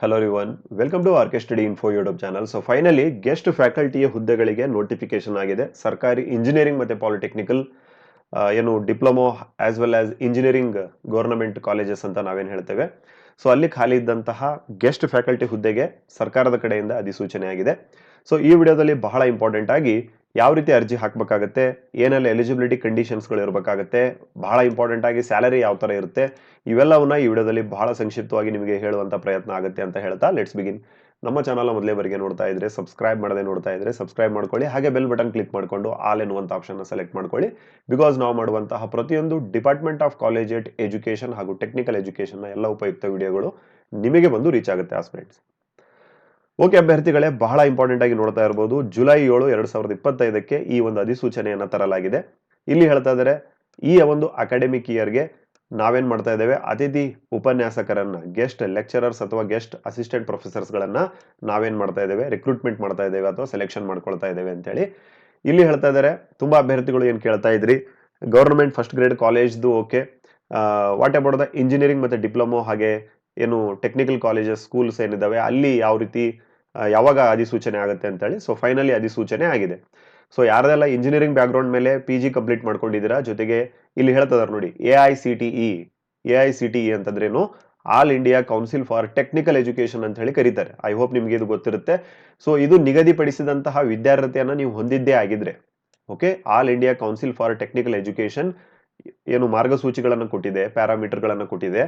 Hello one welcome to R K study info YouTube channel so finally guest ಫ್ಯಾಕಲ್ಟಿಯ ಹುದ್ದೆಗಳಿಗೆ notification ಆಗಿದೆ. ಸರ್ಕಾರಿ engineering ಮತ್ತು polytechnical ಏನು diploma as well as engineering government colleges ಅಂತ ನಾವೇನು ಹೇಳ್ತೇವೆ. ಸೊ ಅಲ್ಲಿ ಖಾಲಿ ಇದ್ದಂತಹ ಗೆಸ್ಟ್ ಫ್ಯಾಕಲ್ಟಿ ಹುದ್ದೆಗೆ ಸರ್ಕಾರದ ಕಡೆಯಿಂದ ಅಧಿಸೂಚನೆ ಆಗಿದೆ. ಸೊ ಈ ವಿಡಿಯೋದಲ್ಲಿ ಬಹಳ ಇಂಪಾರ್ಟೆಂಟ್ ಆಗಿ ಯಾವ ರೀತಿ ಅರ್ಜಿ ಹಾಕಬೇಕಾಗತ್ತೆ, ಏನೆಲ್ಲ ಎಲಿಜಿಬಿಲಿಟಿ ಕಂಡೀಷನ್ಸ್ಗಳು ಇರಬೇಕಾಗತ್ತೆ, ಬಹಳ ಇಂಪಾರ್ಟೆಂಟ್ ಆಗಿ ಸ್ಯಾಲರಿ ಯಾವ ಥರ ಇರುತ್ತೆ, ಇವೆಲ್ಲವನ್ನ ಈ ವಿಡಿಯೋದಲ್ಲಿ ಬಹಳ ಸಂಕ್ಷಿಪ್ತವಾಗಿ ನಿಮಗೆ ಹೇಳುವಂತ ಪ್ರಯತ್ನ ಆಗುತ್ತೆ ಅಂತ ಹೇಳ್ತಾ ಲೆಟ್ಸ್ ಬಿಗಿನ್ ನಮ್ಮ ಚಾನಲ್ ಮೊದಲೇವರೆಗೆ ನೋಡ್ತಾ ಇದ್ರೆ ಸಬ್ಸ್ಕ್ರೈಬ್ ಮಾಡದೆ ನೋಡ್ತಾ ಇದ್ರೆ ಸಬ್ಸ್ಕ್ರೈಬ್ ಮಾಡ್ಕೊಳ್ಳಿ, ಹಾಗೆ ಬೆಲ್ ಬಟನ್ ಕ್ಲಿಕ್ ಮಾಡಿಕೊಂಡು ಆಲ್ ಎನ್ನುವಂಥ ಆಪ್ಷನ್ ಸೆಲೆಕ್ಟ್ ಮಾಡ್ಕೊಳ್ಳಿ. ಬಿಕಾಸ್ ನಾವು ಮಾಡುವಂತಹ ಪ್ರತಿಯೊಂದು ಡಿಪಾರ್ಟ್ಮೆಂಟ್ ಆಫ್ ಕಾಲೇಜ್ ಎಜುಕೇಶನ್ ಹಾಗೂ ಟೆಕ್ನಿಕಲ್ ಎಜುಕೇಶನ್ ಎಲ್ಲ ಉಪಯುಕ್ತ ವಿಡಿಯೋಗಳು ನಿಮಗೆ ಬಂದು ರೀಚ್ ಆಗುತ್ತೆ ಆಸ್ಪಿರೆಂಟ್ಸ್ ಓಕೆ, ಅಭ್ಯರ್ಥಿಗಳೇ, ಬಹಳ ಇಂಪಾರ್ಟೆಂಟ್ ಆಗಿ ನೋಡ್ತಾ ಇರಬಹುದು ಜುಲೈ ಏಳು, ಎರಡ್ ಸಾವಿರದ ಇಪ್ಪತ್ತೈದಕ್ಕೆ ಈ ಒಂದು ಅಧಿಸೂಚನೆಯನ್ನು ತರಲಾಗಿದೆ. ಇಲ್ಲಿ ಹೇಳ್ತಾ ಇದ್ದಾರೆ ಈ ಒಂದು ಅಕಾಡೆಮಿಕ್ ಇಯರ್ಗೆ ನಾವೇನ್ ಮಾಡ್ತಾ ಇದ್ದೇವೆ? ಅತಿಥಿ ಉಪನ್ಯಾಸಕರನ್ನ ಗೆಸ್ಟ್ ಲೆಕ್ಚರರ್ಸ್ ಅಥವಾ ಗೆಸ್ಟ್ ಅಸಿಸ್ಟೆಂಟ್ ಪ್ರೊಫೆಸರ್ಸ್ಗಳನ್ನ ನಾವೇನ್ ಮಾಡ್ತಾ ಇದ್ದೇವೆ? ರಿಕ್ರೂಟ್ಮೆಂಟ್ ಮಾಡ್ತಾ ಇದ್ದೇವೆ ಅಥವಾ ಸೆಲೆಕ್ಷನ್ ಮಾಡ್ಕೊಳ್ತಾ ಇದ್ದೇವೆ ಅಂತೇಳಿ. ಇಲ್ಲಿ ಹೇಳ್ತಾ ಇದ್ದಾರೆ ತುಂಬಾ ಅಭ್ಯರ್ಥಿಗಳು ಏನ್ ಕೇಳ್ತಾ ಇದ್ರಿ? ಗೌರ್ಮೆಂಟ್ ಫಸ್ಟ್ ಗ್ರೇಡ್ ಕಾಲೇಜ್ದು okay. What about the engineering ಮತ್ತೆ ಡಿಪ್ಲೊಮೊ ಹಾಗೆ ಏನು ಟೆಕ್ನಿಕಲ್ ಕಾಲೇಜಸ್ ಸ್ಕೂಲ್ಸ್ ಏನಿದಾವೆ ಅಲ್ಲಿ ಯಾವ ರೀತಿ ಯಾವಾಗ ಅಧಿಸೂಚನೆ ಆಗುತ್ತೆ ಅಂತೇಳಿ ಸೊ ಫೈನಲಿ ಅಧಿಸೂಚನೆ ಆಗಿದೆ. ಸೊ ಯಾರದೆಲ್ಲ ಇಂಜಿನಿಯರಿಂಗ್ ಬ್ಯಾಕ್ಗ್ರೌಂಡ್ ಮೇಲೆ ಪಿ ಜಿ ಕಂಪ್ಲೀಟ್ ಮಾಡ್ಕೊಂಡಿದ್ದೀರಾ, ಜೊತೆಗೆ ಇಲ್ಲಿ ಹೇಳ್ತದಾರೆ ನೋಡಿ A I C T E A I C T E ಅಂತಂದ್ರೇನು all India council for technical education ಅಂತ ಹೇಳಿ ಕರೀತಾರೆ. ಐ ಹೋಪ್ ನಿಮಗೆ ಇದು ಗೊತ್ತಿರುತ್ತೆ. ಸೊ ಇದು ನಿಗದಿಪಡಿಸಿದಂತಹ ವಿದ್ಯಾರ್ಹತೆಯನ್ನು ನೀವು ಹೊಂದಿದ್ದೇ ಆಗಿದ್ರೆ okay all India council for technical education ಏನು ಮಾರ್ಗಸೂಚಿಗಳನ್ನು ಕೊಟ್ಟಿದೆ ಪ್ಯಾರಾಮೀಟರ್ಗಳನ್ನು ಕೊಟ್ಟಿದೆ,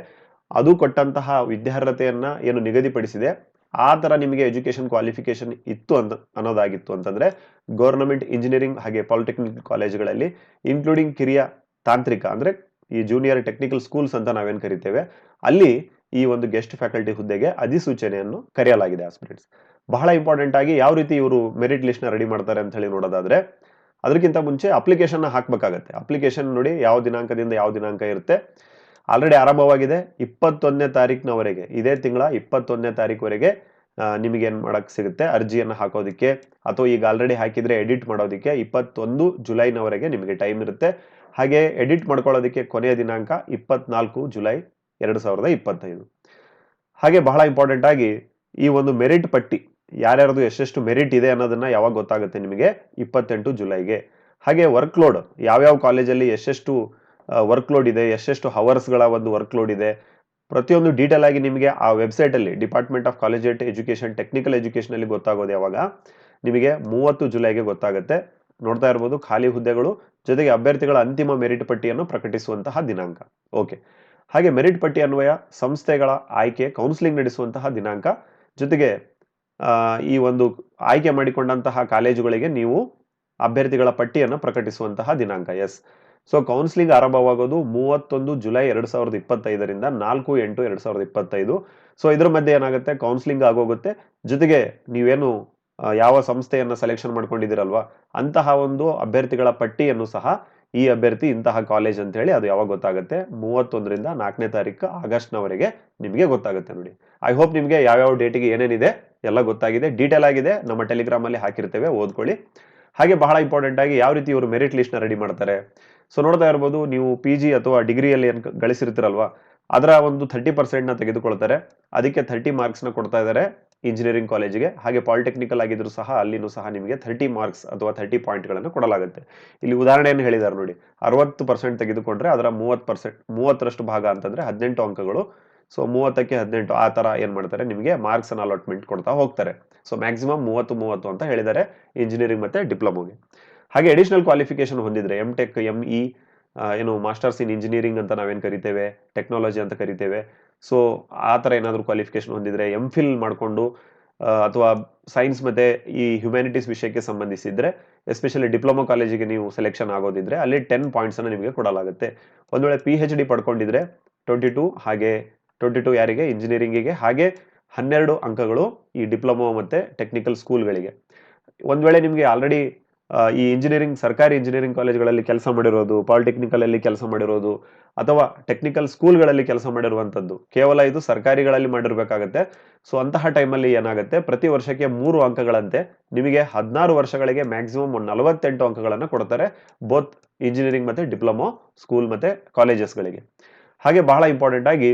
ಅದು ಕೊಟ್ಟಂತಹ ವಿದ್ಯಾರ್ಹತೆಯನ್ನು ಏನು ನಿಗದಿಪಡಿಸಿದೆ ಆ ಥರ ನಿಮಗೆ ಎಜುಕೇಷನ್ ಕ್ವಾಲಿಫಿಕೇಶನ್ ಇತ್ತು ಅಂತ ಅನ್ನೋದಾಗಿತ್ತು ಅಂತಂದ್ರೆ ಗೌರ್ನಮೆಂಟ್ ಇಂಜಿನಿಯರಿಂಗ್ ಹಾಗೆ ಪಾಲಿಟೆಕ್ನಿಕ್ ಕಾಲೇಜ್ಗಳಲ್ಲಿ ಇನ್ಕ್ಲೂಡಿಂಗ್ ಕಿರಿಯ ತಾಂತ್ರಿಕ ಅಂದ್ರೆ ಈ ಜೂನಿಯರ್ ಟೆಕ್ನಿಕಲ್ ಸ್ಕೂಲ್ಸ್ ಅಂತ ನಾವೇನು ಕರಿತೇವೆ, ಅಲ್ಲಿ ಈ ಒಂದು ಗೆಸ್ಟ್ ಫ್ಯಾಕಲ್ಟಿ ಹುದ್ದೆಗೆ ಅಧಿಸೂಚನೆಯನ್ನು ಕರೆಯಲಾಗಿದೆ ಆಸ್ಪಿರೆಂಟ್ಸ್ ಬಹಳ ಇಂಪಾರ್ಟೆಂಟ್ ಆಗಿ ಯಾವ ರೀತಿ ಇವರು ಮೆರಿಟ್ ಲಿಸ್ಟ್ನ ರೆಡಿ ಮಾಡ್ತಾರೆ ಅಂತ ಹೇಳಿ ನೋಡೋದಾದ್ರೆ ಅದಕ್ಕಿಂತ ಮುಂಚೆ ಅಪ್ಲಿಕೇಶನ್ ಹಾಕ್ಬೇಕಾಗತ್ತೆ. ಅಪ್ಲಿಕೇಶನ್ ನೋಡಿ ಯಾವ ದಿನಾಂಕದಿಂದ ಯಾವ ದಿನಾಂಕ ಇರುತ್ತೆ. ಆಲ್ರೆಡಿ ಆರಂಭವಾಗಿದೆ ಇಪ್ಪತ್ತೊಂದನೇ ತಾರೀಕಿನವರೆಗೆ ಇದೇ ತಿಂಗಳ ಇಪ್ಪತ್ತೊಂದನೇ ತಾರೀಕುವರೆಗೆ ಏನು ಮಾಡೋಕ್ಕೆ ಸಿಗುತ್ತೆ? ಅರ್ಜಿಯನ್ನು ಹಾಕೋದಕ್ಕೆ ಅಥವಾ ಈಗ ಆಲ್ರೆಡಿ ಹಾಕಿದರೆ ಎಡಿಟ್ ಮಾಡೋದಕ್ಕೆ ಇಪ್ಪತ್ತೊಂದು ಜುಲೈನವರೆಗೆ ನಿಮಗೆ ಟೈಮ್ ಇರುತ್ತೆ. ಹಾಗೆ ಎಡಿಟ್ ಮಾಡ್ಕೊಳ್ಳೋದಕ್ಕೆ ಕೊನೆಯ ದಿನಾಂಕ ಇಪ್ಪತ್ನಾಲ್ಕು ಜುಲೈ ಎರಡು ಸಾವಿರದ ಇಪ್ಪತ್ತೈದು. ಹಾಗೆ ಬಹಳ ಇಂಪಾರ್ಟೆಂಟ್ ಆಗಿ ಈ ಒಂದು ಮೆರಿಟ್ ಪಟ್ಟಿ ಯಾರ್ಯಾರದು ಎಷ್ಟೆಷ್ಟು ಮೆರಿಟ್ ಇದೆ ಅನ್ನೋದನ್ನ ಯಾವಾಗ ಗೊತ್ತಾಗುತ್ತೆ ನಿಮಗೆ? ಇಪ್ಪತ್ತೆಂಟು ಜುಲೈಗೆ. ಹಾಗೆ ವರ್ಕ್ ಲೋಡ್ ಯಾವ್ಯಾವ ಕಾಲೇಜಲ್ಲಿ ಎಷ್ಟೆಷ್ಟು ವರ್ಕ್ ಲೋಡ್ ಇದೆ, ಎಷ್ಟೆಷ್ಟು ಹವರ್ಸ್ಗಳ ಒಂದು ವರ್ಕ್ ಲೋಡ್ ಇದೆ. ಪ್ರತಿಯೊಂದು ಡೀಟೇಲ್ ಆಗಿ ನಿಮಗೆ ಆ ವೆಬ್ಸೈಟ್ ಅಲ್ಲಿ department of college education technical education ಅಲ್ಲಿ ಗೊತ್ತಾಗೋದು ಯಾವಾಗ? ನಿಮಗೆ ಮೂವತ್ತು ಜುಲೈಗೆ ಗೊತ್ತಾಗುತ್ತೆ. ನೋಡ್ತಾ ಇರ್ಬೋದು, ಖಾಲಿ ಹುದ್ದೆಗಳು, ಜೊತೆಗೆ ಅಭ್ಯರ್ಥಿಗಳ ಅಂತಿಮ ಮೆರಿಟ್ ಪಟ್ಟಿಯನ್ನು ಪ್ರಕಟಿಸುವಂತಹ ದಿನಾಂಕ. ಓಕೆ ಹಾಗೆ ಮೆರಿಟ್ ಪಟ್ಟಿ ಅನ್ವಯ, ಸಂಸ್ಥೆಗಳ ಆಯ್ಕೆ ಕೌನ್ಸಿಲಿಂಗ್ ನಡೆಸುವಂತಹ ದಿನಾಂಕ, ಜೊತೆಗೆ ಈ ಒಂದು ಆಯ್ಕೆ ಮಾಡಿಕೊಂಡಂತಹ ಕಾಲೇಜುಗಳಿಗೆ ನೀವು ಅಭ್ಯರ್ಥಿಗಳ ಪಟ್ಟಿಯನ್ನು ಪ್ರಕಟಿಸುವಂತಹ ದಿನಾಂಕ. ಎಸ್ ಸೊ ಕೌನ್ಸಿಲಿಂಗ್ ಆರಂಭವಾಗೋದು ಮೂವತ್ತೊಂದು ಜುಲೈ ಎರಡು ಸಾವಿರದ ಇಪ್ಪತ್ತೈದರಿಂದ ನಾಲ್ಕು ಎಂಟು ಎರಡು ಸಾವಿರದ ಇಪ್ಪತ್ತೈದು. ಸೊ ಇದ್ರ ಮಧ್ಯೆ ಏನಾಗುತ್ತೆ? ಕೌನ್ಸಿಲಿಂಗ್ ಆಗೋಗುತ್ತೆ. ಜೊತೆಗೆ ನೀವೇನು ಯಾವ ಸಂಸ್ಥೆಯನ್ನು ಸೆಲೆಕ್ಷನ್ ಮಾಡ್ಕೊಂಡಿದ್ದೀರಲ್ವಾ? ಅಂತಹ ಒಂದು ಅಭ್ಯರ್ಥಿಗಳ ಪಟ್ಟಿಯನ್ನು ಸಹ ಈ ಅಭ್ಯರ್ಥಿ ಇಂತಹ ಕಾಲೇಜ್ ಅಂತ ಹೇಳಿ ಅದು ಯಾವಾಗ ಗೊತ್ತಾಗುತ್ತೆ? ಮೂವತ್ತೊಂದರಿಂದ ನಾಲ್ಕನೇ ತಾರೀಕು ಆಗಸ್ಟ್ನವರೆಗೆ ನಿಮಗೆ ಗೊತ್ತಾಗುತ್ತೆ ನೋಡಿ. ಐ ಹೋಪ್ ನಿಮಗೆ ಯಾವ್ಯಾವ ಡೇಟಿಗೆ ಏನೇನಿದೆ ಎಲ್ಲ ಗೊತ್ತಾಗಿದೆ. ಡೀಟೇಲ್ ಆಗಿದೆ. ನಮ್ಮ ಟೆಲಿಗ್ರಾಮ್ ಅಲ್ಲಿ ಹಾಕಿರ್ತೇವೆ. ಓದ್ಕೊಳ್ಳಿ. ಹಾಗೆ ಬಹಳ ಇಂಪಾರ್ಟೆಂಟ್ ಆಗಿ ಯಾವ ರೀತಿ ಇವರು ಮೆರಿಟ್ ಲಿಸ್ಟ್ನ ರೆಡಿ ಮಾಡ್ತಾರೆ. ಸೊ ನೋಡ್ತಾ ಇರ್ಬೋದು, ನೀವು ಪಿ ಜಿ ಅಥವಾ ಡಿಗ್ರಿಯಲ್ಲಿ ಏನು ಗಳಿಸಿರ್ತೀರಲ್ವಾ, ಅದರ ಒಂದು ಥರ್ಟಿ ಪರ್ಸೆಂಟ್ನ ತೆಗೆದುಕೊಳ್ತಾರೆ. ಅದಕ್ಕೆ ಥರ್ಟಿ ಮಾರ್ಕ್ಸ್ನ ಕೊಡ್ತಾ ಇದ್ದಾರೆ ಇಂಜಿನಿಯರಿಂಗ್ ಕಾಲೇಜಿಗೆ ಹಾಗೆ ಪಾಲಿಟೆಕ್ನಿಕಲ್ ಆಗಿದ್ರು ಸಹ ಅಲ್ಲಿನೂ ಸಹ ನಿಮಗೆ ಥರ್ಟಿ ಮಾರ್ಕ್ಸ್ ಅಥವಾ ಥರ್ಟಿ ಪಾಯಿಂಟ್ಗಳನ್ನು ಕೊಡಲಾಗುತ್ತೆ. ಇಲ್ಲಿ ಉದಾಹರಣೆಯನ್ನು ಹೇಳಿದ್ದಾರೆ ನೋಡಿ, ಅರವತ್ತು ಪರ್ಸೆಂಟ್ ತೆಗೆದುಕೊಂಡ್ರೆ ಅದರ ಮೂವತ್ತು ಪರ್ಸೆಂಟ್ ಮೂವತ್ತರಷ್ಟು ಭಾಗ ಅಂತಂದ್ರೆ ಹದಿನೆಂಟು ಅಂಕಗಳು. ಸೊ ಮೂವತ್ತಕ್ಕೆ ಹದಿನೆಂಟು, ಆ ತರ ಏನು ಮಾಡ್ತಾರೆ? ನಿಮಗೆ ಮಾರ್ಕ್ಸ್ ಅನ್ನ ಅಲಾಟ್ಮೆಂಟ್ ಕೊಡ್ತಾ ಹೋಗ್ತಾರೆ. ಸೊ ಮ್ಯಾಕ್ಸಿಮಮ್ ಮೂವತ್ತು ಮೂವತ್ತು ಅಂತ ಹೇಳಿದ್ದಾರೆ ಇಂಜಿನಿಯರಿಂಗ್ ಮತ್ತೆ ಡಿಪ್ಲೊಮೊಗೆ ಹಾಗೆ ಅಡಿಷನಲ್ ಕ್ವಾಲಿಫಿಕೇಶನ್ ಹೊಂದಿದ್ರೆ ಎಂ ಟೆಕ್ ಎಂ ಇ ಏನು ಮಾಸ್ಟರ್ಸ್ ಇನ್ ಇಂಜಿನಿಯರಿಂಗ್ ಅಂತ ನಾವೇನು ಕರಿತೇವೆ? ಟೆಕ್ನಾಲಜಿ ಅಂತ ಕರಿತೇವೆ. ಸೊ ಆ ಥರ ಏನಾದರೂ ಕ್ವಾಲಿಫಿಕೇಶನ್ ಹೊಂದಿದ್ರೆ ಎಂ ಫಿಲ್ ಮಾಡಿಕೊಂಡು ಅಥವಾ ಸೈನ್ಸ್ ಮತ್ತೆ ಈ ಹ್ಯುಮ್ಯಾನಿಟೀಸ್ ವಿಷಯಕ್ಕೆ ಸಂಬಂಧಿಸಿದ್ರೆ ಎಸ್ಪೆಷಲಿ ಡಿಪ್ಲೊಮಾ ಕಾಲೇಜಿಗೆ ನೀವು ಸೆಲೆಕ್ಷನ್ ಆಗೋದಿದ್ರೆ, ಅಲ್ಲಿ ಟೆನ್ ಪಾಯಿಂಟ್ಸ್ ಅನ್ನು ನಿಮಗೆ ಕೊಡಲಾಗುತ್ತೆ. ಒಂದು ವೇಳೆ ಪಿ ಹೆಚ್ ಡಿ ಪಡ್ಕೊಂಡಿದ್ರೆ ಟ್ವೆಂಟಿ ಟು ಹಾಗೆ ಟ್ವೆಂಟಿ ಟು ಯಾರಿಗೆ? ಇಂಜಿನಿಯರಿಂಗಿಗೆ ಹಾಗೆ ಹನ್ನೆರಡು ಅಂಕಗಳು ಈ ಡಿಪ್ಲೊಮಾ ಮತ್ತೆ ಟೆಕ್ನಿಕಲ್ ಸ್ಕೂಲ್ಗಳಿಗೆ ಒಂದ್ ವೇಳೆ ನಿಮಗೆ ಆಲ್ರೆಡಿ ಈ ಇಂಜಿನಿಯರಿಂಗ್ ಸರ್ಕಾರಿ ಇಂಜಿನಿಯರಿಂಗ್ ಕಾಲೇಜ್ಗಳಲ್ಲಿ ಕೆಲಸ ಮಾಡಿರೋದು ಪಾಲಿಟೆಕ್ನಿಕಲ್ ಅಲ್ಲಿ ಕೆಲಸ ಮಾಡಿರೋದು, ಅಥವಾ ಟೆಕ್ನಿಕಲ್ ಸ್ಕೂಲ್ಗಳಲ್ಲಿ ಕೆಲಸ ಮಾಡಿರುವಂತದ್ದು ಕೇವಲ ಇದು ಸರ್ಕಾರಿಗಳಲ್ಲಿ ಮಾಡಿರ್ಬೇಕಾಗತ್ತೆ. ಸೊ ಅಂತಹ ಟೈಮಲ್ಲಿ ಏನಾಗುತ್ತೆ? ಪ್ರತಿ ವರ್ಷಕ್ಕೆ ಮೂರು ಅಂಕಗಳಂತೆ ನಿಮಗೆ ಹದಿನಾರು ವರ್ಷಗಳಿಗೆ ಮ್ಯಾಕ್ಸಿಮಮ್ ಒಂದು ನಲವತ್ತೆಂಟು ಅಂಕಗಳನ್ನು ಕೊಡ್ತಾರೆ ಬೋತ್ ಇಂಜಿನಿಯರಿಂಗ್ ಮತ್ತೆ ಡಿಪ್ಲೊಮೊ ಸ್ಕೂಲ್ ಮತ್ತೆ ಕಾಲೇಜಸ್ಗಳಿಗೆ ಹಾಗೆ ಬಹಳ ಇಂಪಾರ್ಟೆಂಟ್ ಆಗಿ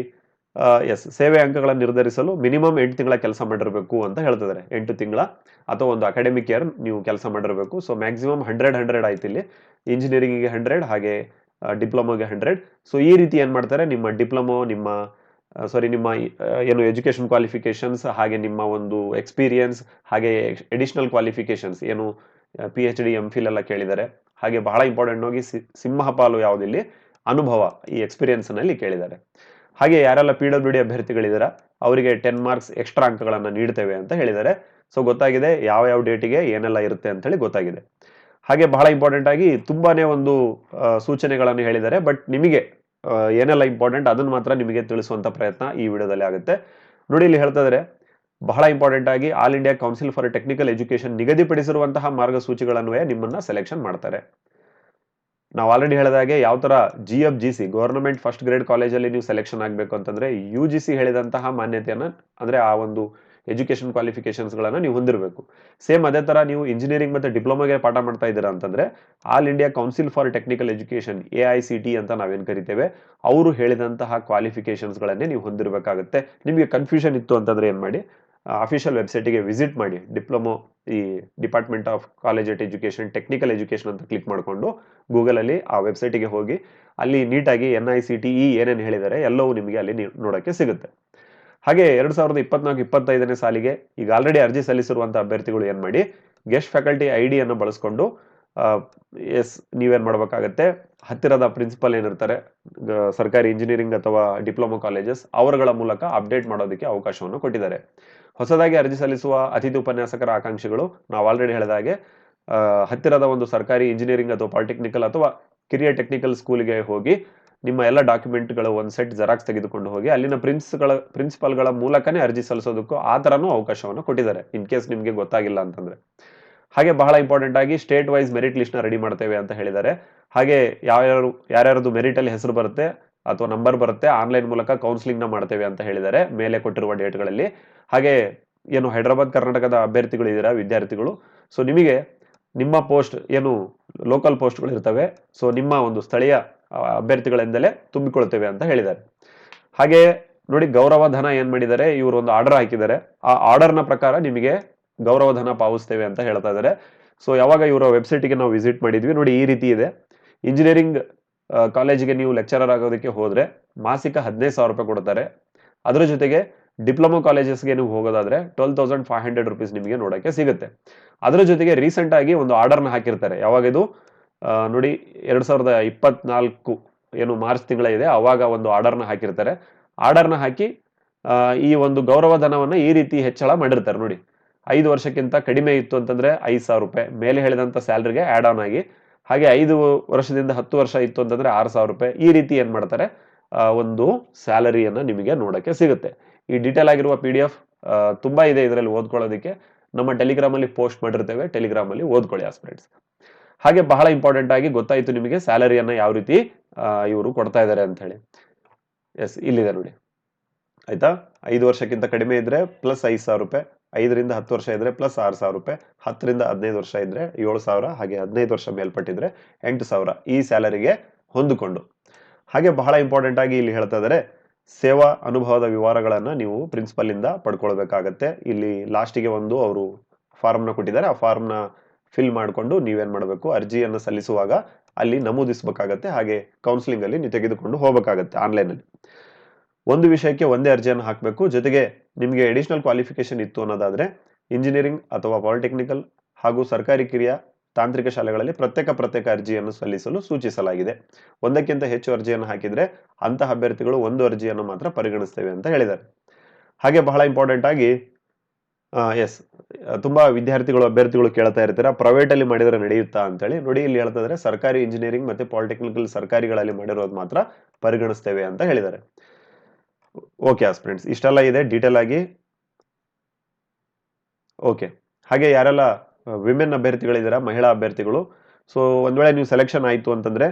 ಎಸ್ ಸೇವೆ ಅಂಕಗಳನ್ನು ನಿರ್ಧರಿಸಲು ಮಿನಿಮಮ್ ಎಂಟು ತಿಂಗಳ ಕೆಲಸ ಮಾಡಿರಬೇಕು ಅಂತ ಹೇಳ್ತಿದ್ದಾರೆ. ಎಂಟು ತಿಂಗಳ ಅಥವಾ ಒಂದು ಅಕಾಡೆಮಿಕ್ ಇಯರ್ ನೀವು ಕೆಲಸ ಮಾಡಿರಬೇಕು. ಸೊ ಮ್ಯಾಕ್ಸಿಮಮ್ ಹಂಡ್ರೆಡ್ ಹಂಡ್ರೆಡ್ ಆಯ್ತು ಇಲ್ಲಿ. ಇಂಜಿನಿಯರಿಂಗಿಗೆ ಹಂಡ್ರೆಡ್ ಹಾಗೆ ಡಿಪ್ಲೊಮೋಗೆ ಹಂಡ್ರೆಡ್ ಸೊ ಈ ರೀತಿ ಏನು ಮಾಡ್ತಾರೆ? ನಿಮ್ಮ ಡಿಪ್ಲೊಮೊ ನಿಮ್ಮ ಸಾರಿ ನಿಮ್ಮ ಏನು ಎಜುಕೇಷನ್ ಕ್ವಾಲಿಫಿಕೇಶನ್ಸ್ ಹಾಗೆ ನಿಮ್ಮ ಒಂದು ಎಕ್ಸ್ಪೀರಿಯನ್ಸ್ ಹಾಗೆ ಎಡಿಷನಲ್ ಕ್ವಾಲಿಫಿಕೇಶನ್ಸ್ ಏನು P H D M phil ಎಲ್ಲ ಕೇಳಿದ್ದಾರೆ. ಹಾಗೆ ಬಹಳ ಇಂಪಾರ್ಟೆಂಟ್ ಹೋಗಿ ಸಿಂಹಪಾಲು ಯಾವುದಿಲ್ಲಿ ಅನುಭವ ಈ ಎಕ್ಸ್ಪೀರಿಯನ್ಸ್ನಲ್ಲಿ ಕೇಳಿದ್ದಾರೆ. ಹಾಗೆ ಯಾರೆಲ್ಲ ಪಿ ಡಬ್ಲ್ಯೂ ಡಿ ಅಭ್ಯರ್ಥಿಗಳಿದ್ದಾರೆ ಅವರಿಗೆ ಟೆನ್ ಮಾರ್ಕ್ಸ್ ಎಕ್ಸ್ಟ್ರಾ ಅಂಕಗಳನ್ನು ನೀಡ್ತೇವೆ ಅಂತ ಹೇಳಿದ್ದಾರೆ ಸೊ ಗೊತ್ತಾಗಿದೆ ಯಾವ ಯಾವ ಡೇಟಿಗೆ ಏನೆಲ್ಲ ಇರುತ್ತೆ ಅಂತ ಹೇಳಿ ಗೊತ್ತಾಗಿದೆ. ಹಾಗೆ ಬಹಳ ಇಂಪಾರ್ಟೆಂಟ್ ಆಗಿ ತುಂಬಾನೇ ಒಂದು ಸೂಚನೆಗಳನ್ನು ಹೇಳಿದ್ದಾರೆ ಬಟ್ ನಿಮಗೆ ಏನೆಲ್ಲ ಇಂಪಾರ್ಟೆಂಟ್ ಅದನ್ನು ಮಾತ್ರ ನಿಮಗೆ ತಿಳಿಸುವಂತ ಪ್ರಯತ್ನ ಈ ವಿಡಿಯೋದಲ್ಲಿ ಆಗುತ್ತೆ. ನೋಡಿ, ಇಲ್ಲಿ ಹೇಳ್ತಾ ಇದ್ದಾರೆ ಬಹಳ ಇಂಪಾರ್ಟೆಂಟ್ ಆಗಿ all India council for technical education ನಿಗದಿಪಡಿಸಿರುವಂತಹ ಮಾರ್ಗಸೂಚಿಗಳನ್ವಯ ನಿಮ್ಮನ್ನ ಸೆಲೆಕ್ಷನ್ ಮಾಡ್ತಾರೆ. ನಾವು ಆಲ್ರೆಡಿ ಹೇಳಿದ ಹಾಗೆ ಯಾವ ಥರ G F G C government first grade ಕಾಲೇಜಲ್ಲಿ ನೀವು ಸೆಲೆಕ್ಷನ್ ಆಗಬೇಕು ಅಂತಂದ್ರೆ ಯು ಜಿ ಸಿ ಹೇಳಿದಂತಹ ಮಾನ್ಯತೆಯನ್ನ, ಅಂದ್ರೆ ಆ ಒಂದು ಎಜುಕೇಶನ್ ಕ್ವಾಲಿಫಿಕೇಷನ್ಸ್ಗಳನ್ನು ನೀವು ಹೊಂದಿರಬೇಕು. ಸೇಮ್ ಅದೇ ತರ ನೀವು ಇಂಜಿನಿಯರಿಂಗ್ ಮತ್ತೆ ಡಿಪ್ಲೊಮಾಗೆ ಪಾಠ ಮಾಡ್ತಾ ಇದ್ದೀರಾ ಅಂತಂದ್ರೆ all India council for technical education A I C T ಅಂತ ನಾವೇನು ಕರಿತೇವೆ, ಅವರು ಹೇಳಿದಂತಹ ಕ್ವಾಲಿಫಿಕೇಷನ್ಸ್ಗಳನ್ನೇ ನೀವು ಹೊಂದಿರಬೇಕಾಗುತ್ತೆ. ನಿಮಗೆ ಕನ್ಫ್ಯೂಷನ್ ಇತ್ತು ಅಂತಂದ್ರೆ ಏನು ಮಾಡಿ ಅಫಿಷಿಯಲ್ ವೆಬ್ಸೈಟಿಗೆ ವಿಸಿಟ್ ಮಾಡಿ ಡಿಪ್ಲೊಮೊ ಈ department of college at education technical education ಅಂತ ಕ್ಲಿಕ್ ಮಾಡಿಕೊಂಡು ಗೂಗಲಲ್ಲಿ ಆ ವೆಬ್ಸೈಟಿಗೆ ಹೋಗಿ, ಅಲ್ಲಿ ನೀಟಾಗಿ N I C T E ಏನೇನು ಹೇಳಿದ್ದಾರೆ ಎಲ್ಲವೂ ನಿಮಗೆ ಅಲ್ಲಿ ನೋಡೋಕ್ಕೆ ಸಿಗುತ್ತೆ. ಹಾಗೆ ಎರಡು ಸಾವಿರದ ಇಪ್ಪತ್ನಾಲ್ಕು, ಇಪ್ಪತ್ತೈದನೇ ಸಾಲಿಗೆ ಈಗ ಆಲ್ರೆಡಿ ಅರ್ಜಿ ಸಲ್ಲಿಸಿರುವಂಥ ಅಭ್ಯರ್ಥಿಗಳು ಏನು ಮಾಡಿ ಗೆಸ್ಟ್ ಫ್ಯಾಕಲ್ಟಿ ಐ ಡಿಯನ್ನು ಬಳಸ್ಕೊಂಡು ಎಸ್, ನೀವೇನು ಮಾಡಬೇಕಾಗತ್ತೆ, ಹತ್ತಿರದ ಪ್ರಿನ್ಸಿಪಲ್ ಏನಿರ್ತಾರೆ ಸರ್ಕಾರಿ ಇಂಜಿನಿಯರಿಂಗ್ ಅಥವಾ ಡಿಪ್ಲೊಮಾ ಕಾಲೇಜಸ್ ಅವರುಗಳ ಮೂಲಕ ಅಪ್ಡೇಟ್ ಮಾಡೋದಕ್ಕೆ ಅವಕಾಶವನ್ನು ಕೊಟ್ಟಿದ್ದಾರೆ. ಹೊಸದಾಗಿ ಅರ್ಜಿ ಸಲ್ಲಿಸುವ ಅತಿಥಿ ಉಪನ್ಯಾಸಕರ ಆಕಾಂಕ್ಷಿಗಳು, ನಾವು ಆಲ್ರೆಡಿ ಹೇಳಿದ ಹಾಗೆ ಹತ್ತಿರದ ಒಂದು ಸರ್ಕಾರಿ ಇಂಜಿನಿಯರಿಂಗ್ ಅಥವಾ ಪಾಲಿಟೆಕ್ನಿಕಲ್ ಅಥವಾ ಕಿರಿಯ ಟೆಕ್ನಿಕಲ್ ಸ್ಕೂಲ್ಗೆ ಹೋಗಿ, ನಿಮ್ಮ ಎಲ್ಲ ಡಾಕ್ಯುಮೆಂಟ್ಗಳು ಒಂದು ಸೆಟ್ ಜೆರಾಕ್ಸ್ ತೆಗೆದುಕೊಂಡು ಹೋಗಿ, ಅಲ್ಲಿನ ಪ್ರಿನ್ಸ್ಗಳ ಪ್ರಿನ್ಸಿಪಲ್ಗಳ ಮೂಲಕನೇ ಅರ್ಜಿ ಸಲ್ಲಿಸೋದಕ್ಕೂ ಆ ಥರನೂ ಅವಕಾಶವನ್ನು ಕೊಟ್ಟಿದ್ದಾರೆ ಇನ್ ಕೇಸ್ ನಿಮಗೆ ಗೊತ್ತಾಗಿಲ್ಲ ಅಂತಂದ್ರೆ. ಹಾಗೆ ಬಹಳ ಇಂಪಾರ್ಟೆಂಟ್ ಆಗಿ ಸ್ಟೇಟ್ ವೈಸ್ ಮೆರಿಟ್ ಲಿಸ್ಟ್ನ ರೆಡಿ ಮಾಡ್ತೇವೆ ಅಂತ ಹೇಳಿದ್ದಾರೆ. ಹಾಗೆ ಯಾವ್ಯಾರು ಯಾರ್ಯಾರದು ಮೆರಿಟ್ ಅಲ್ಲಿ ಹೆಸರು ಬರುತ್ತೆ ಅಥವಾ ನಂಬರ್ ಬರುತ್ತೆ ಆನ್ಲೈನ್ ಮೂಲಕ ಕೌನ್ಸಿಲಿಂಗ್ನ ಮಾಡ್ತೇವೆ ಅಂತ ಹೇಳಿದ್ದಾರೆ, ಮೇಲೆ ಕೊಟ್ಟಿರುವ ಡೇಟ್ಗಳಲ್ಲಿ ಹಾಗೆ ಏನು ಹೈದರಾಬಾದ್, ಕರ್ನಾಟಕದ ಅಭ್ಯರ್ಥಿಗಳು ಇದ್ದೀರಾ ವಿದ್ಯಾರ್ಥಿಗಳು? ಸೊ ನಿಮಗೆ ನಿಮ್ಮ ಪೋಸ್ಟ್ ಏನು ಲೋಕಲ್ ಪೋಸ್ಟ್ಗಳು ಇರ್ತವೆ ಸೊ ನಿಮ್ಮ ಒಂದು ಸ್ಥಳೀಯ ಅಭ್ಯರ್ಥಿಗಳಿಂದಲೇ ತುಂಬಿಕೊಳ್ತೇವೆ ಅಂತ ಹೇಳಿದ್ದಾರೆ. ಹಾಗೆ ನೋಡಿ ಗೌರವ, ಧನ ಏನ್ ಮಾಡಿದ್ದಾರೆ, ಇವರು ಒಂದು ಆರ್ಡರ್ ಹಾಕಿದ್ದಾರೆ. ಆ ಆರ್ಡರ್ನ ಪ್ರಕಾರ ನಿಮಗೆ ಗೌರವ ಪಾವಿಸ್ತೇವೆ ಅಂತ ಹೇಳ್ತಾ ಇದ್ದಾರೆ. ಸೊ ಯಾವಾಗ ಇವರ ವೆಬ್ಸೈಟ್ಗೆ ನಾವು ವಿಸಿಟ್ ಮಾಡಿದ್ವಿ, ನೋಡಿ ಈ ರೀತಿ ಇದೆ. ಇಂಜಿನಿಯರಿಂಗ್ ಕಾಲೇಜಿಗೆ ನೀವು ಲೆಕ್ಚರರ್ ಆಗೋದಕ್ಕೆ ಹೋದರೆ ಮಾಸಿಕ ಹದಿನೈದು ಸಾವಿರ ರೂಪಾಯಿ ಕೊಡ್ತಾರೆ. ಅದರ ಜೊತೆಗೆ ಡಿಪ್ಲೊಮಾ ಕಾಲೇಜಸ್ಗೆ ನೀವು ಹೋಗೋದಾದ್ರೆ twelve thousand five hundred rupees ನಿಮಗೆ ನೋಡಕ್ಕೆ ಸಿಗುತ್ತೆ. ಅದರ ಜೊತೆಗೆ ರೀಸೆಂಟ್ ಆಗಿ ಒಂದು ಆರ್ಡರ್ನ ಹಾಕಿರ್ತಾರೆ. ಯಾವಾಗ ಇದು? ನೋಡಿ ಎರಡ್ ಸಾವಿರದ ಇಪ್ಪತ್ನಾಲ್ಕು ಏನು ಮಾರ್ಚ್ ತಿಂಗಳ ಇದೆ, ಅವಾಗ ಒಂದು ಆರ್ಡರ್ನ ಹಾಕಿರ್ತಾರೆ. ಆರ್ಡರ್ನ ಹಾಕಿ ಈ ಒಂದು ಗೌರವಧನವನ್ನು ಈ ರೀತಿ ಹೆಚ್ಚಳ ಮಾಡಿರ್ತಾರೆ, ನೋಡಿ. ಐದು ವರ್ಷಕ್ಕಿಂತ ಕಡಿಮೆ ಇತ್ತು ಅಂತಂದ್ರೆ ಐದು ಸಾವಿರ ರೂಪಾಯಿ. ಮೇಲೆ ಹೇಳಿದಂಥ ಸ್ಯಾಲ್ರಿಗೆ ಆ್ಯಡ್ ಆನ್ ಆಗಿ, ಹಾಗೆ ಐದು ವರ್ಷದಿಂದ ಹತ್ತು ವರ್ಷ ಇತ್ತು ಅಂತಂದ್ರೆ ಆರು ಸಾವಿರ ರೂಪಾಯಿ. ಈ ರೀತಿ ಏನು ಮಾಡ್ತಾರೆ? ಒಂದು ಸ್ಯಾಲರಿಯನ್ನ ನಿಮಗೆ ನೋಡೋಕ್ಕೆ ಸಿಗುತ್ತೆ. ಈ ಡೀಟೇಲ್ ಆಗಿರುವ ಪಿ ಡಿ ತುಂಬಾ ಇದೆ ಇದರಲ್ಲಿ ಓದ್ಕೊಳ್ಳೋದಕ್ಕೆ. ನಮ್ಮ ಟೆಲಿಗ್ರಾಮಲ್ಲಿ ಪೋಸ್ಟ್ ಮಾಡಿರ್ತೇವೆ. ಟೆಲಿಗ್ರಾಮಲ್ಲಿ ಓದ್ಕೊಳ್ಳಿ ಆಸ್ಪಿರೆಂಟ್ಸ್ ಹಾಗೆ ಬಹಳ ಇಂಪಾರ್ಟೆಂಟ್ ಆಗಿ ಗೊತ್ತಾಯಿತು ನಿಮಗೆ ಸ್ಯಾಲರಿಯನ್ನ ಯಾವ ರೀತಿ ಇವರು ಕೊಡ್ತಾ ಇದ್ದಾರೆ ಅಂತ ಹೇಳಿ. ಎಸ್ ಇಲ್ಲಿದೆ ನೋಡಿ. ಆಯ್ತಾ? ಐದು ವರ್ಷಕ್ಕಿಂತ ಕಡಿಮೆ ಇದ್ರೆ ಪ್ಲಸ್ ಐದು ಸಾವಿರ ರೂಪಾಯಿ. ಐದರಿಂದ ಹತ್ತು ವರ್ಷ ಇದ್ದರೆ ಪ್ಲಸ್ ಆರು ಸಾವಿರ ರೂಪಾಯಿ, ಹತ್ತರಿಂದ ಹದಿನೈದು ವರ್ಷ ಇದ್ದರೆ ಏಳು ಸಾವಿರ, ಹಾಗೆ ಹದಿನೈದು ವರ್ಷ ಮೇಲ್ಪಟ್ಟಿದ್ರೆ ಎಂಟು ಸಾವಿರ ಈ ಸ್ಯಾಲರಿಗೆ ಹೊಂದಿಕೊಂಡು. ಹಾಗೆ ಬಹಳ ಇಂಪಾರ್ಟೆಂಟ್ ಆಗಿ ಇಲ್ಲಿ ಹೇಳ್ತಾ ಇದ್ದಾರೆ ಸೇವಾ ಅನುಭವದ ವಿವರಗಳನ್ನ ನೀವು ಪ್ರಿನ್ಸಿಪಲ್ ಇಂದ ಪಡ್ಕೊಳ್ಬೇಕಾಗತ್ತೆ. ಇಲ್ಲಿ ಲಾಸ್ಟಿಗೆ ಒಂದು ಅವರು ಫಾರ್ಮ್ನ ಕೊಟ್ಟಿದ್ದಾರೆ, ಆ ಫಾರ್ಮ್ನ ಫಿಲ್ ಮಾಡಿಕೊಂಡು ನೀವೇನು ಮಾಡಬೇಕು, ಅರ್ಜಿಯನ್ನು ಸಲ್ಲಿಸುವಾಗ ಅಲ್ಲಿ ನಮೂದಿಸಬೇಕಾಗತ್ತೆ, ಹಾಗೆ ಕೌನ್ಸಿಲಿಂಗಲ್ಲಿ ನೀವು ತೆಗೆದುಕೊಂಡು ಹೋಗಬೇಕಾಗತ್ತೆ ಆನ್ಲೈನ್ ಅಲ್ಲಿ. ಒಂದು ವಿಷಯಕ್ಕೆ ಒಂದೇ ಅರ್ಜಿಯನ್ನು ಹಾಕಬೇಕು. ಜೊತೆಗೆ ನಿಮಗೆ ಎಡಿಷನಲ್ ಕ್ವಾಲಿಫಿಕೇಶನ್ ಇತ್ತು ಅನ್ನೋದಾದರೆ ಇಂಜಿನಿಯರಿಂಗ್ ಅಥವಾ ಪಾಲಿಟೆಕ್ನಿಕಲ್ ಹಾಗೂ ಸರ್ಕಾರಿ ಕಿರಿಯ ತಾಂತ್ರಿಕ ಶಾಲೆಗಳಲ್ಲಿ ಪ್ರತ್ಯೇಕ ಪ್ರತ್ಯೇಕ ಅರ್ಜಿಯನ್ನು ಸಲ್ಲಿಸಲು ಸೂಚಿಸಲಾಗಿದೆ. ಒಂದಕ್ಕಿಂತ ಹೆಚ್ಚು ಅರ್ಜಿಯನ್ನು ಹಾಕಿದರೆ ಅಂತಹ ಅಭ್ಯರ್ಥಿಗಳು ಒಂದು ಅರ್ಜಿಯನ್ನು ಮಾತ್ರ ಪರಿಗಣಿಸ್ತೇವೆ ಅಂತ ಹೇಳಿದ್ದಾರೆ. ಹಾಗೆ ಬಹಳ ಇಂಪಾರ್ಟೆಂಟ್ ಆಗಿ ಎಸ್ ತುಂಬ ವಿದ್ಯಾರ್ಥಿಗಳು, ಅಭ್ಯರ್ಥಿಗಳು ಕೇಳ್ತಾ ಇರ್ತೀರಾ ಪ್ರೈವೇಟ್ ಅಲ್ಲಿ ಮಾಡಿದ್ರೆ ನಡೆಯುತ್ತಾ ಅಂತೇಳಿ. ನೋಡಿ, ಇಲ್ಲಿ ಹೇಳ್ತಾ ಸರ್ಕಾರಿ ಇಂಜಿನಿಯರಿಂಗ್ ಮತ್ತೆ ಪಾಲಿಟೆಕ್ನಿಕಲ್ ಸರ್ಕಾರಿಗಳಲ್ಲಿ ಮಾಡಿರೋದು ಮಾತ್ರ ಪರಿಗಣಿಸ್ತೇವೆ ಅಂತ ಹೇಳಿದ್ದಾರೆ. ಓಕೆ ಆಸ್ಪಿರೆಂಟ್ಸ್ ಇಷ್ಟೆಲ್ಲ ಇದೆ ಡೀಟೇಲ್ ಆಗಿ. ಓಕೆ ಹಾಗೆ ಯಾರೆಲ್ಲ ವಿಮೆನ್ ಅಭ್ಯರ್ಥಿಗಳಿದ್ದೀರಾ, ಮಹಿಳಾ ಅಭ್ಯರ್ಥಿಗಳು? ಸೊ ಒಂದ್ ವೇಳೆ ನೀವು ಸೆಲೆಕ್ಷನ್ ಆಯ್ತು ಅಂತಂದ್ರೆ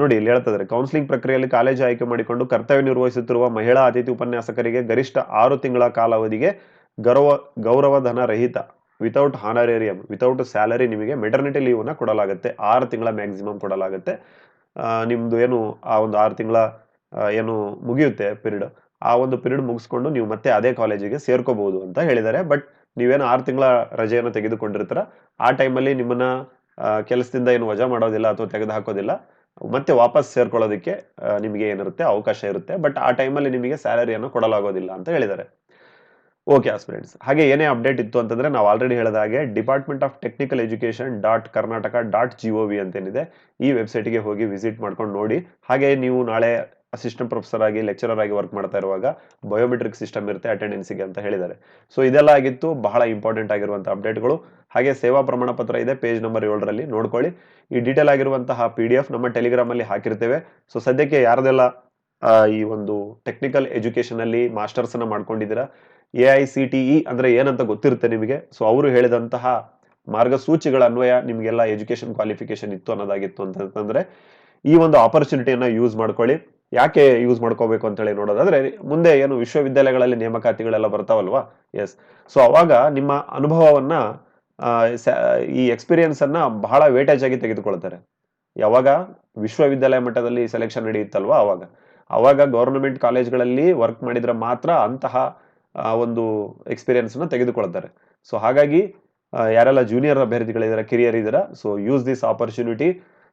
ನೋಡಿ, ಇಲ್ಲಿ ಹೇಳ್ತಿದ್ದಾರೆ ಕೌನ್ಸಿಲಿಂಗ್ ಪ್ರಕ್ರಿಯೆಯಲ್ಲಿ ಕಾಲೇಜು ಆಯ್ಕೆ ಮಾಡಿಕೊಂಡು ಕರ್ತವ್ಯ ನಿರ್ವಹಿಸುತ್ತಿರುವ ಮಹಿಳಾ ಅತಿಥಿ ಉಪನ್ಯಾಸಕರಿಗೆ ಗರಿಷ್ಠ ಆರು ತಿಂಗಳ ಕಾಲಾವಧಿಗೆ ಗೌರವ ಗೌರವ ಧನ ರಹಿತ ವಿತೌಟ್ ಹಾನರೇರಿಯಂ ವಿತೌಟ್ ಸ್ಯಾಲರಿ ನಿಮಗೆ ಮೆಟರ್ನಿಟಿ ಲೀವ್ನ ಕೊಡಲಾಗುತ್ತೆ. ಆರು ತಿಂಗಳ ಮ್ಯಾಕ್ಸಿಮಮ್ ಕೊಡಲಾಗುತ್ತೆ. ನಿಮ್ಮದು ಏನು, ಆ ಒಂದು ಆರು ತಿಂಗಳ ಏನು ಮುಗಿಯುತ್ತೆ ಪಿರಿಯಡ್ ಆ ಒಂದು ಪಿರಿಯಡ್ ಮುಗಿಸ್ಕೊಂಡು ನೀವು ಮತ್ತೆ ಅದೇ ಕಾಲೇಜಿಗೆ ಸೇರ್ಕೋಬಹುದು ಅಂತ ಹೇಳಿದ್ದಾರೆ. ಬಟ್ ನೀವೇನು ಆರು ತಿಂಗಳ ರಜೆಯನ್ನು ತೆಗೆದುಕೊಂಡಿರ್ತೀರ. ಆ ಟೈಮಲ್ಲಿ ನಿಮ್ಮನ್ನ ಕೆಲಸದಿಂದ ಏನು ವಜಾ ಮಾಡೋದಿಲ್ಲ ಅಥವಾ ತೆಗೆದು ಹಾಕೋದಿಲ್ಲ ಮತ್ತೆ ವಾಪಸ್ ಸೇರ್ಕೊಳ್ಳೋದಕ್ಕೆ ನಿಮಗೆ ಏನಿರುತ್ತೆ ಅವಕಾಶ ಇರುತ್ತೆ. ಬಟ್ ಆ ಟೈಮಲ್ಲಿ ನಿಮಗೆ ಸ್ಯಾಲರಿಯನ್ನು ಕೊಡಲಾಗೋದಿಲ್ಲ ಅಂತ ಹೇಳಿದ್ದಾರೆ. ಓಕೆ ಆಸ್ಪಿರೆಂಟ್ಸ್ ಹಾಗೆ ಏನೇ ಅಪ್ಡೇಟ್ ಇತ್ತು ಅಂತಂದ್ರೆ ನಾವು ಆಲ್ರೆಡಿ ಹೇಳಿದ ಹಾಗೆ department of technical education dot Karnataka dot G O V ಅಂತೇನಿದೆ. ಈ ವೆಬ್ಸೈಟ್ಗೆ ಹೋಗಿ ವಿಸಿಟ್ ಮಾಡ್ಕೊಂಡು ನೋಡಿ. ಹಾಗೆ ನೀವು ನಾಳೆ ಅಸಿಸ್ಟೆಂಟ್ ಪ್ರೊಫೆಸರ್ ಆಗಿ ಲೆಕ್ಚರರ್ ಆಗಿ ವರ್ಕ್ ಮಾಡ್ತಾ ಇರುವಾಗ ಬಯೋಮೆಟ್ರಿಕ್ ಸಿಸ್ಟಮ್ ಇರುತ್ತೆ ಅಟೆಂಡೆನ್ಸಿಗೆ ಅಂತ ಹೇಳಿದ್ದಾರೆ. ಸೊ ಇದೆಲ್ಲ ಆಗಿತ್ತು, ಬಹಳ ಇಂಪಾರ್ಟೆಂಟ್ ಆಗಿರುವಂತಹ ಅಪ್ಡೇಟ್ಗಳು ಹಾಗೆ ಸೇವಾ ಪ್ರಮಾಣ ಪತ್ರ ಇದೆ ಪೇಜ್ ನಂಬರ್ ಏಳರಲ್ಲಿ ನೋಡ್ಕೊಳ್ಳಿ. ಈ ಡೀಟೇಲ್ ಆಗಿರುವಂತಹ ಪಿ ಡಿ ಎಫ್ ನಮ್ಮ ಟೆಲಿಗ್ರಾಮ್ ಅಲ್ಲಿ ಹಾಕಿರ್ತೇವೆ. ಸೊ ಸದ್ಯಕ್ಕೆ ಯಾರದೆಲ್ಲ ಈ ಒಂದು ಟೆಕ್ನಿಕಲ್ ಮಾಸ್ಟರ್ಸ್ ಅನ್ನ ಮಾಡ್ಕೊಂಡಿದ್ದೀರಾ? A I C T E ಅಂದ್ರೆ ಏನಂತ ಗೊತ್ತಿರುತ್ತೆ ನಿಮಗೆ? ಸೊ ಅವರು ಹೇಳಿದಂತಹ ಮಾರ್ಗಸೂಚಿಗಳ ಅನ್ವಯ ನಿಮಗೆಲ್ಲ ಎಜುಕೇಶನ್ ಕ್ವಾಲಿಫಿಕೇಶನ್ ಇತ್ತು ಅನ್ನೋದಾಗಿತ್ತು ಅಂತಂದ್ರೆ ಈ ಒಂದು ಆಪರ್ಚುನಿಟಿಯನ್ನ ಯೂಸ್ ಮಾಡ್ಕೊಳ್ಳಿ. ಯಾಕೆ ಯೂಸ್ ಮಾಡ್ಕೋಬೇಕು ಅಂತ ಹೇಳಿ ನೋಡೋದಾದ್ರೆ, ಮುಂದೆ ಏನು ವಿಶ್ವವಿದ್ಯಾಲಯಗಳಲ್ಲಿ ನೇಮಕಾತಿಗಳೆಲ್ಲ ಬರ್ತಾವಲ್ವಾ? ಎಸ್ ಸೊ ಅವಾಗ ನಿಮ್ಮ ಅನುಭವವನ್ನ ಈ ಎಕ್ಸ್ಪೀರಿಯನ್ಸ್ ಅನ್ನ ಬಹಳ ವೇಟೇಜ್ ಆಗಿ ತೆಗೆದುಕೊಳ್ತಾರೆ. ಯಾವಾಗ? ವಿಶ್ವವಿದ್ಯಾಲಯ ಮಟ್ಟದಲ್ಲಿ ಸೆಲೆಕ್ಷನ್ ನಡೆಯುತ್ತಲ್ವಾ ಅವಾಗ? ಅವಾಗ ಗೌರ್ಮೆಂಟ್ ಕಾಲೇಜ್ಗಳಲ್ಲಿ ವರ್ಕ್ ಮಾಡಿದ್ರೆ ಮಾತ್ರ ಅಂತಹ ಒಂದು ಎಕ್ಸ್ಪೀರಿಯನ್ಸ್ನ ತೆಗೆದುಕೊಳ್ತಾರೆ. ಸೊ ಹಾಗಾಗಿ ಯಾರೆಲ್ಲ ಜೂನಿಯರ್ ಅಭ್ಯರ್ಥಿಗಳಿದ್ದಾರೆ ಕಿರಿಯರ್ ಇದ್ದೀರಾ so use this opportunity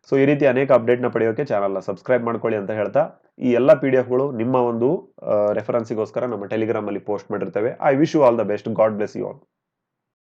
so ಈ ರೀತಿ ಅನೇಕ ಅಪ್ಡೇಟ್ನ ಪಡೆಯೋಕೆ ಚಾನಲ್ನ ಸಬ್ಸ್ಕ್ರೈಬ್ ಮಾಡ್ಕೊಳ್ಳಿ ಅಂತ ಹೇಳ್ತಾ, ಈ ಎಲ್ಲ ಪಿ ಎಫ್ಗಳು ನಿಮ್ಮ ಒಂದು ರೆಫರೆನ್ಸಿಗೋಸ್ಕರ ನಮ್ಮ ಟೆಲಿಗ್ರಾಮಲ್ಲಿ ಪೋಸ್ಟ್ ಮಾಡಿರ್ತೇವೆ. I wish you all the best God bless you all